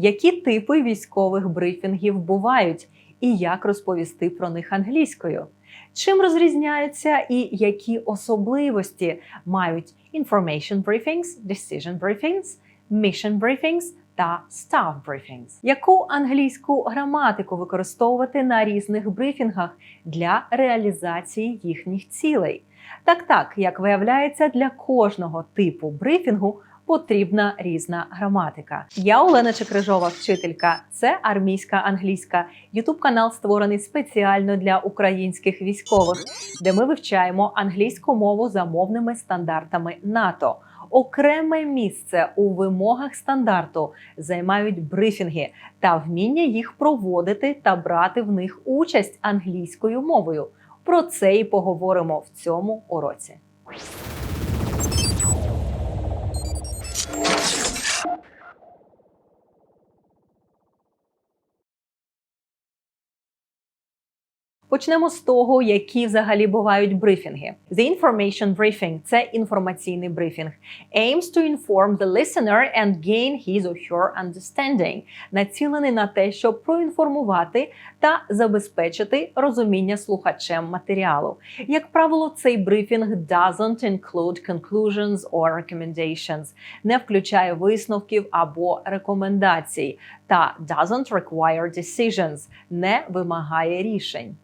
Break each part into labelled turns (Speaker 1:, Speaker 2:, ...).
Speaker 1: Які типи військових брифінгів бувають, і як розповісти про них англійською? Чим розрізняються і які особливості мають information briefings, decision briefings, mission briefings та staff briefings? Яку англійську граматику використовувати на різних брифінгах для реалізації їхніх цілей? Так, так, як виявляється, для кожного типу брифінгу потрібна різна граматика. Я Олена Чекрижова, вчителька. Це армійська англійська. Ютуб канал створений спеціально для українських військових, де ми вивчаємо англійську мову за мовними стандартами НАТО. Окреме місце у вимогах стандарту займають брифінги та вміння їх проводити та брати в них участь англійською мовою. Про це і поговоримо в цьому уроці. Почнемо з того, які взагалі бувають брифінги. The information briefing – це інформаційний брифінг. Aims to inform the listener and gain his or her understanding. Націлений на те, щоб проінформувати та забезпечити розуміння слухачем матеріалу. Як правило, цей брифінг doesn't include conclusions or recommendations, не включає висновків або рекомендацій та doesn't require decisions, не вимагає рішень.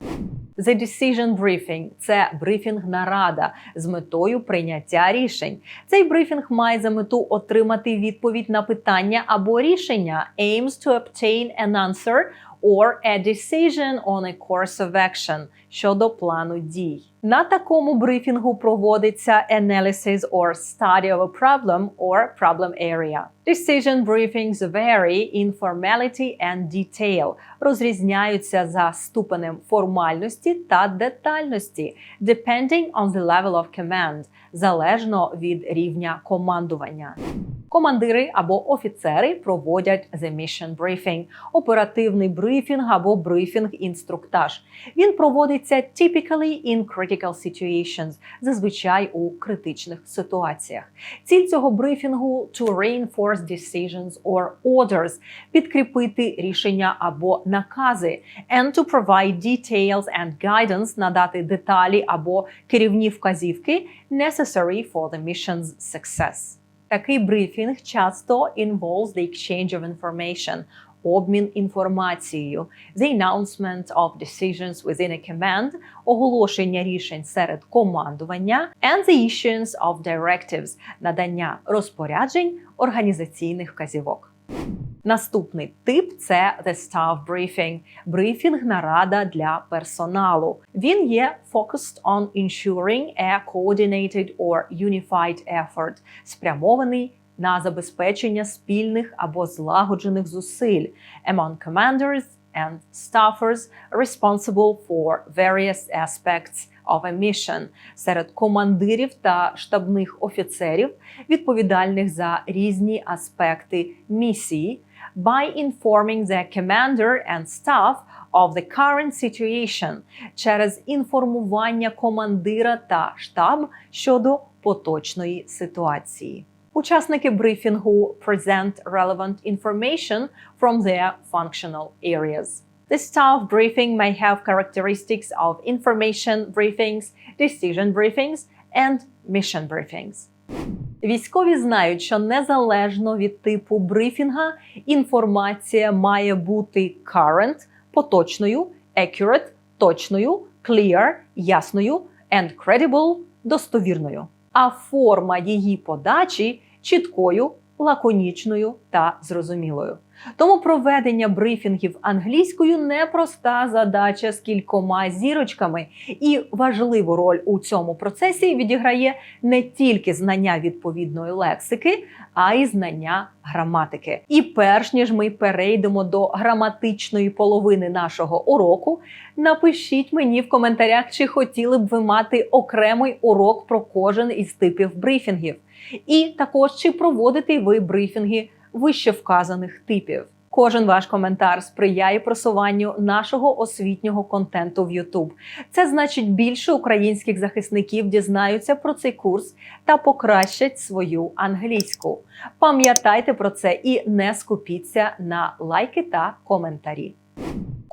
Speaker 1: The Decision Briefing – це брифінг-нарада з метою прийняття рішень. Цей брифінг має за мету отримати відповідь на питання або рішення aims to obtain an answer or a decision on a course of action щодо плану дій. На такому брифінгу проводиться analysis or study of a problem or problem area. Decision briefings vary in formality and detail. Розрізняються за ступенем формальності та детальності, depending on the level of command, залежно від рівня командування. Командири або офіцери проводять the mission briefing – оперативний брифінг або брифінг-інструктаж. Він проводиться typically in critical situations, зазвичай у критичних ситуаціях. Ціль цього брифінгу to reinforce decisions or orders – підкріпити рішення або накази, and to provide details and guidance – надати деталі або керівні вказівки necessary for the mission's success. Такий брифінг часто involves the exchange of information, обмін інформацією, the announcement of decisions within a command, оголошення рішень серед командування, and the issuance of directives, надання розпоряджень організаційних вказівок. Наступний тип це the staff briefing – брифінг-нарада для персоналу. Він є focused on ensuring a coordinated or unified effort, спрямований на забезпечення спільних або злагоджених зусиль. Among commanders and staffers responsible for various aspects of a mission. Серед командирів та штабних офіцерів, відповідальних за різні аспекти місії, by informing the commander and staff of the current situation через інформування командира та штаб щодо поточної ситуації. Учасники брифінгу present relevant information from their functional areas. The staff briefing may have characteristics of information briefings, decision briefings, and mission briefings. Військові знають, що незалежно від типу брифінга інформація має бути current – поточною, accurate – точною, clear – ясною and credible – достовірною. А форма її подачі чіткою, лаконічною та зрозумілою. Тому проведення брифінгів англійською непроста задача з кількома зірочками, і важливу роль у цьому процесі відіграє не тільки знання відповідної лексики, а й знання граматики. І перш ніж ми перейдемо до граматичної половини нашого уроку, напишіть мені в коментарях, чи хотіли б ви мати окремий урок про кожен із типів брифінгів, і також чи проводите ви брифінги вище вказаних типів. Кожен ваш коментар сприяє просуванню нашого освітнього контенту в YouTube. Це значить більше українських захисників дізнаються про цей курс та покращать свою англійську. Пам'ятайте про це і не скупіться на лайки та коментарі.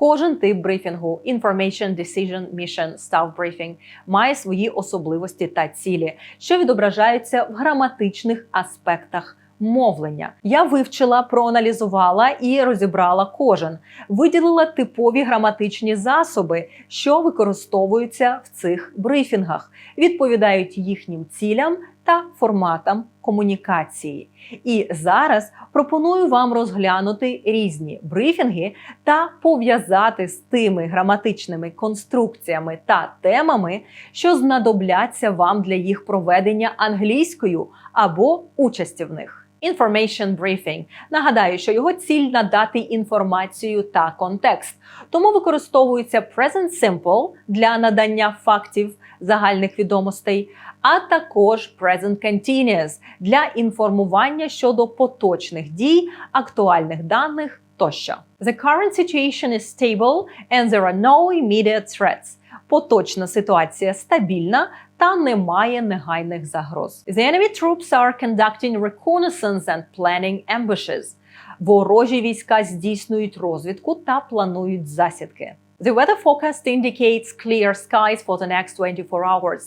Speaker 1: Кожен тип брифінгу Information, Decision, Mission, Staff Briefing має свої особливості та цілі, що відображаються в граматичних аспектах мовлення. Я вивчила, проаналізувала і розібрала кожен, виділила типові граматичні засоби, що використовуються в цих брифінгах, відповідають їхнім цілям та форматам комунікації. І зараз пропоную вам розглянути різні брифінги та пов'язати з тими граматичними конструкціями та темами, що знадобляться вам для їх проведення англійською або участі в них. Information briefing. Нагадаю, що його ціль надати інформацію та контекст. Тому використовується present simple для надання фактів загальних відомостей, а також present continuous для інформування щодо поточних дій, актуальних даних тощо. The current situation is stable and there are no immediate threats. Поточна ситуація стабільна та немає негайних загроз. The enemy troops are conducting reconnaissance and planning ambushes. Ворожі війська здійснюють розвідку та планують засідки. The weather forecast indicates clear skies for the next 24 hours.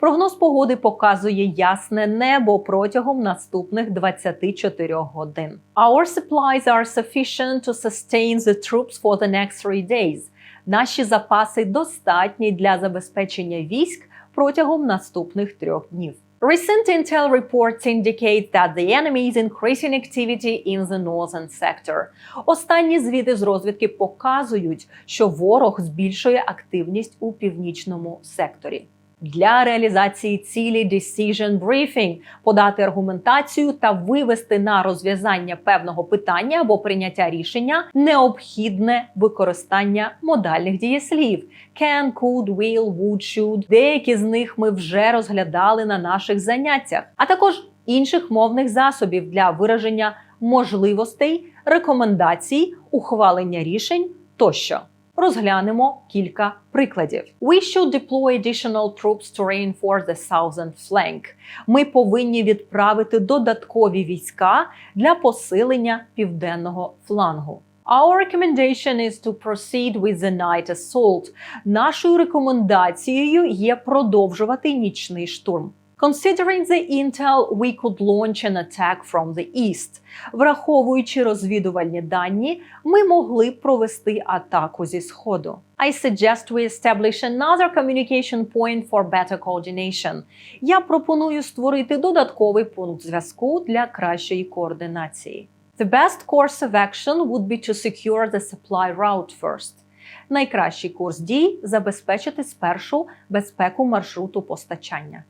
Speaker 1: Прогноз погоди показує ясне небо протягом наступних 24 годин. Our supplies are sufficient to sustain the troops for the next three days. Наші запаси достатні для забезпечення військ протягом наступних трьох днів. Recent intel reports indicate that the enemy is increasing activity in the northern sector. Останні звіти з розвідки показують, що ворог збільшує активність у північному секторі. Для реалізації цілі Decision Briefing подати аргументацію та вивести на розв'язання певного питання або прийняття рішення необхідне використання модальних дієслів can, could, will, would, should. Деякі з них ми вже розглядали на наших заняттях, а також інших мовних засобів для вираження можливостей, рекомендацій, ухвалення рішень тощо. Розглянемо кілька прикладів. We should deploy additional troops to reinforce the southern flank. Ми повинні відправити додаткові війська для посилення південного флангу. Our recommendation is to proceed with the night assault. Нашою рекомендацією є продовжувати нічний штурм. Considering the intel, we could launch an attack from the east. Враховуючи розвідувальні дані, ми могли б провести атаку зі сходу. I suggest we establish another communication point for better coordination. Я пропоную створити додатковий пункт зв'язку для кращої координації. The best course of action would be to secure the supply route first. Найкращий курс дій забезпечити спершу безпеку маршруту постачання.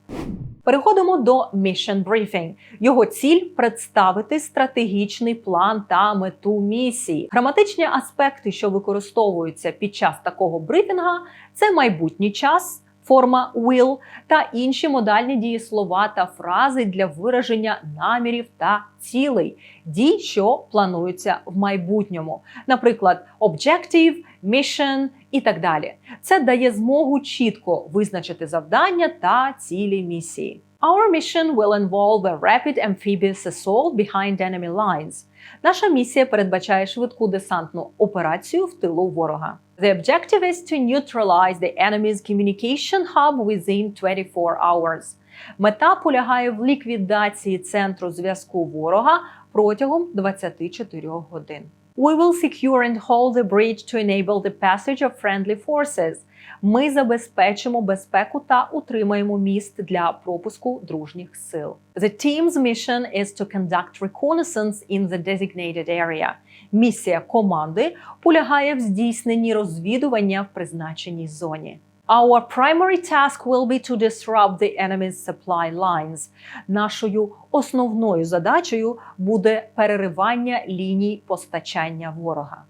Speaker 1: Переходимо до Mission Briefing. Його ціль представити стратегічний план та мету місії. Граматичні аспекти, що використовуються під час такого брифінга, це майбутній час. Форма will та інші модальні дієслова та фрази для вираження намірів та цілей, дій, що плануються в майбутньому, наприклад, objective, mission і так далі. Це дає змогу чітко визначити завдання та цілі місії. Our mission will involve a rapid amphibious assault behind enemy lines. Наша місія передбачає швидку десантну операцію в тилу ворога. The objective is to neutralize the enemy's communication hub within 24 hours. Мета полягає в ліквідації центру зв'язку ворога протягом 24 годин. We will secure and hold the bridge to enable the passage of friendly forces. Ми забезпечимо безпеку та утримаємо міст для пропуску дружніх сил. The team's mission is to conduct reconnaissance in the designated area. Місія команди полягає в здійсненні розвідування в призначеній зоні. Our primary task will be to disrupt the enemy's supply lines. Нашою основною задачею буде переривання ліній постачання ворога.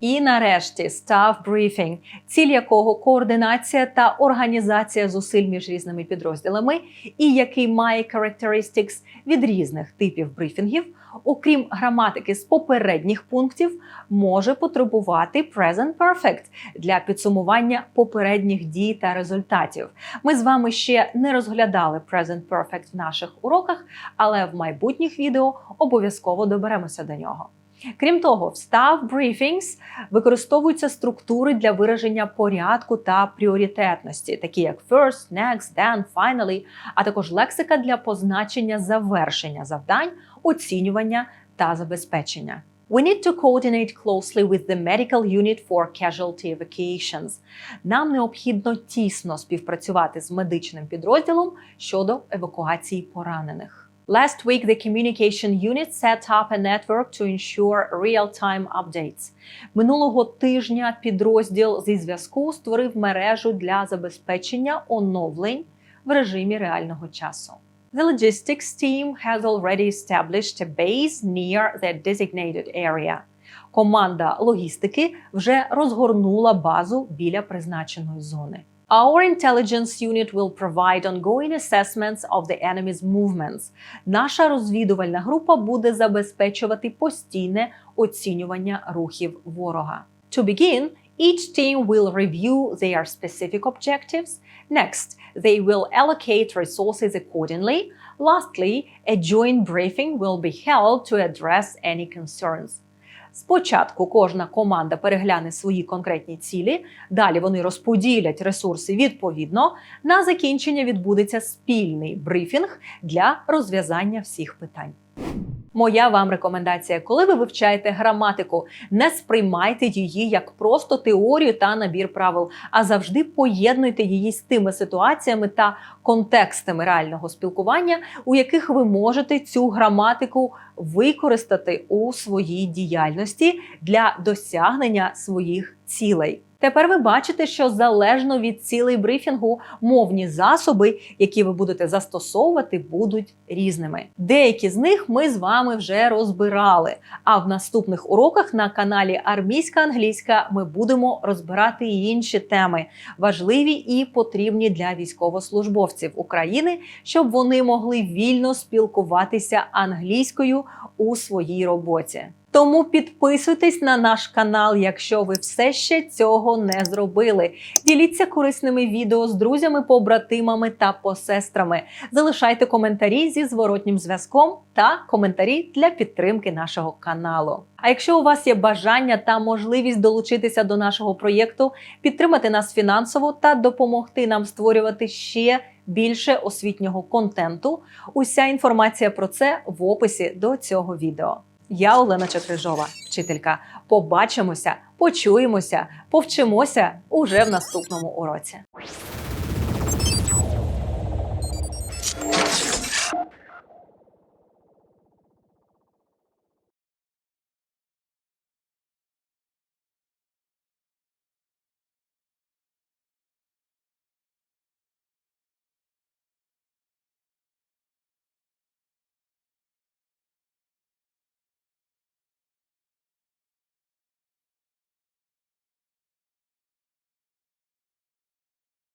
Speaker 1: І нарешті staff briefing, ціль якого координація та організація зусиль між різними підрозділами, і який має characteristics від різних типів брифінгів, окрім граматики з попередніх пунктів, може потребувати present perfect для підсумування попередніх дій та результатів. Ми з вами ще не розглядали present perfect в наших уроках, але в майбутніх відео обов'язково доберемося до нього. Крім того, в staff briefings використовуються структури для вираження порядку та пріоритетності, такі як first, next, then, finally, а також лексика для позначення завершення завдань, оцінювання та забезпечення. We need to coordinate closely with the medical unit for casualty evacuations. Нам необхідно тісно співпрацювати з медичним підрозділом щодо евакуації поранених. Last week, the communication unit set up a network to ensure real-time updates. Минулого тижня підрозділ зі зв'язку створив мережу для забезпечення оновлень в режимі реального часу. The logistics team has already established a base near the designated area. Команда логістики вже розгорнула базу біля призначеної зони. Our intelligence unit will provide ongoing assessments of the enemy's movements. Наша розвідувальна група буде забезпечувати постійне оцінювання рухів ворога. To begin, each team will review their specific objectives. Next, they will allocate resources accordingly. Lastly, a joint briefing will be held to address any concerns. Спочатку кожна команда перегляне свої конкретні цілі, далі вони розподілять ресурси відповідно. На закінчення відбудеться спільний брифінг для розв'язання всіх питань. Моя вам рекомендація, коли ви вивчаєте граматику, не сприймайте її як просто теорію та набір правил, а завжди поєднуйте її з тими ситуаціями та контекстами реального спілкування, у яких ви можете цю граматику використати у своїй діяльності для досягнення своїх цілей. Тепер ви бачите, що залежно від цілей брифінгу, мовні засоби, які ви будете застосовувати, будуть різними. Деякі з них ми з вами вже розбирали. А в наступних уроках на каналі Армійська англійська ми будемо розбирати інші теми, важливі і потрібні для військовослужбовців України, щоб вони могли вільно спілкуватися англійською у своїй роботі. Тому підписуйтесь на наш канал, якщо ви все ще цього не зробили. Діліться корисними відео з друзями, побратимами та посестрами. Залишайте коментарі зі зворотнім зв'язком та коментарі для підтримки нашого каналу. А якщо у вас є бажання та можливість долучитися до нашого проєкту, підтримати нас фінансово та допомогти нам створювати ще більше освітнього контенту, уся інформація про це в описі до цього відео. Я Олена Чатрижова, вчителька. Побачимося, почуємося, повчимося уже в наступному уроці.